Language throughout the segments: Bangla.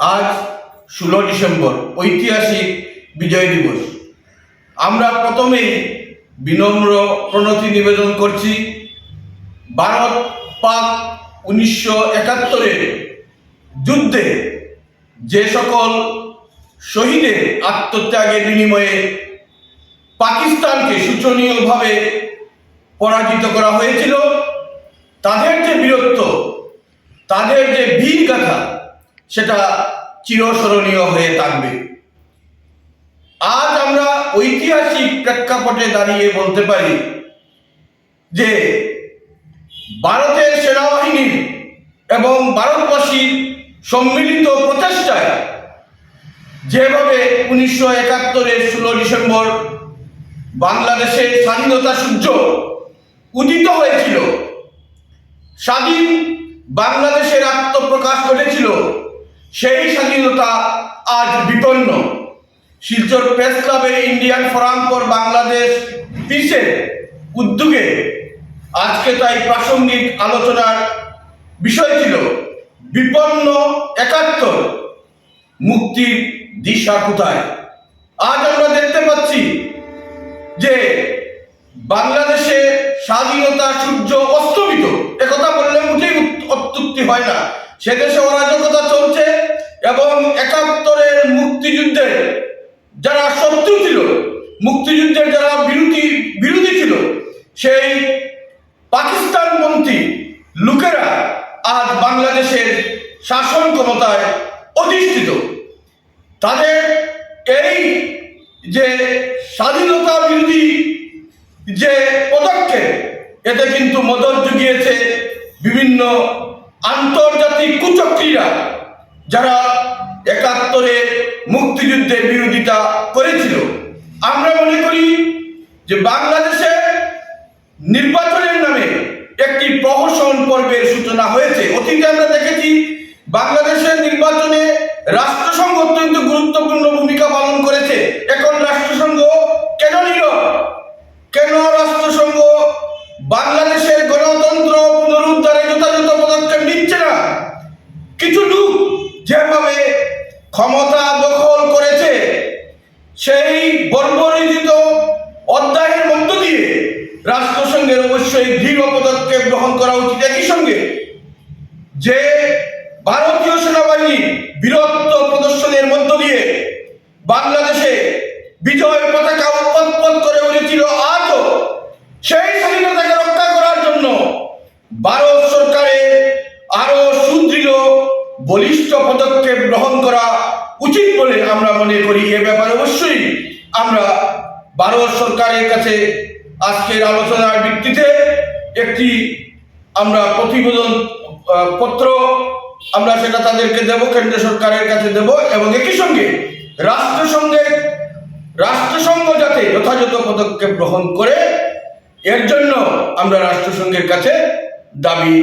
আজ ষোলো ডিসেম্বর, ঐতিহাসিক বিজয় দিবস। আমরা প্রথমেই বিনম্র প্রণতি নিবেদন করছি, ভারত পাক উনিশশো একাত্তরের যুদ্ধে যে সকল শহীদের আত্মত্যাগের বিনিময়ে পাকিস্তানকে শোচনীয়ভাবে পরাজিত করা হয়েছিল, তাদের যে বীরত্ব তাদের যে বীর গাথা সেটা চিরস্মরণীয় হয়ে থাকবে। আজ আমরা ঐতিহাসিক প্রেক্ষাপটে দাঁড়িয়ে বলতে পারি যে ভারতের সেনাবাহিনীর এবং ভারতবাসীর সম্মিলিত প্রচেষ্টায় যেভাবে উনিশশো একাত্তরের ষোলো ডিসেম্বর বাংলাদেশের স্বাধীনতা সূর্য উদিত হয়েছিল, স্বাধীন বাংলাদেশের আত্মপ্রকাশ ঘটেছিল। সেই স্বাধীনতা আজ বিপন্ন। শিলচর প্রেস ক্লাবে ইন্ডিয়ান ফোরাম ফর বাংলাদেশ পিসের উদ্যোগে আজকে তাই প্রাসঙ্গিক আলোচনার বিষয় ছিল বিপন্ন একাত্তর। মুক্তির দিশা কোথায়? আজ আমরা দেখতে পাচ্ছি যে বাংলাদেশে স্বাধীনতা সূর্য অস্তমিত। একথা বললে উত- অত্যুক্তি হয় না। সে দেশে অরাজকতা এবং একাত্তরের মুক্তিযুদ্ধের যারা শত্রু ছিল মুক্তিযুদ্ধের যারা বিরোধী বিরোধী ছিল, সেই পাকিস্তানপন্থী লোকেরা আজ বাংলাদেশের শাসন ক্ষমতায় অধিষ্ঠিত। তাদের এই যে স্বাধীনতা বিরোধী যে পদক্ষেপ, এতে কিন্তু মদত জুগিয়েছে বিভিন্ন আন্তর্জাতিক কুচক্রীরা, যারা মুক্তিযুদ্ধের বিরোধিতা করেছিল। আমরা মনে করি যে বাংলাদেশে নির্বাচনের নামে একটি প্রহসন পর্বের সূচনা হয়েছে। অতীতে আমরা দেখেছি বাংলাদেশের নির্বাচনে রাষ্ট্রসংঘ ক্ষমতা দখল করেছে, সেই বর্বরিত অধ্যায়ের মধ্য দিয়ে রাষ্ট্রসংঘের অবশ্যই দৃঢ় পদক্ষেপ গ্রহণ করা উচিত একই সঙ্গে। যে ভারতীয় সেনাবাহিনী বীরত্ব প্রদর্শনের মধ্য দিয়ে বাংলাদেশে বিজয় পতাকা উৎপন্ন করে উঠেছিল, আজও সেই স্বাধীনতাকে রক্ষা করার জন্য ভারত সরকারের আরও সুদৃঢ়, বলিষ্ঠ পদক্ষেপ গ্রহণ করা উচিত বলে আমরা মনে করি। এ ব্যাপারে অবশ্যই আমরা ভারত সরকারের কাছে আজকের আলোচনার ভিত্তিতে একটি আমরা প্রতিবেদন পত্র আমরা সেটা তাদেরকে দেব, কেন্দ্র সরকারের কাছে দেব এবং একই সঙ্গে রাষ্ট্রসংঘের, রাষ্ট্রসংঘ যাতে যথাযথ পদক্ষেপ গ্রহণ করে, এর জন্য আমরা রাষ্ট্রসংঘের কাছে দাবি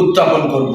উত্থাপন করব।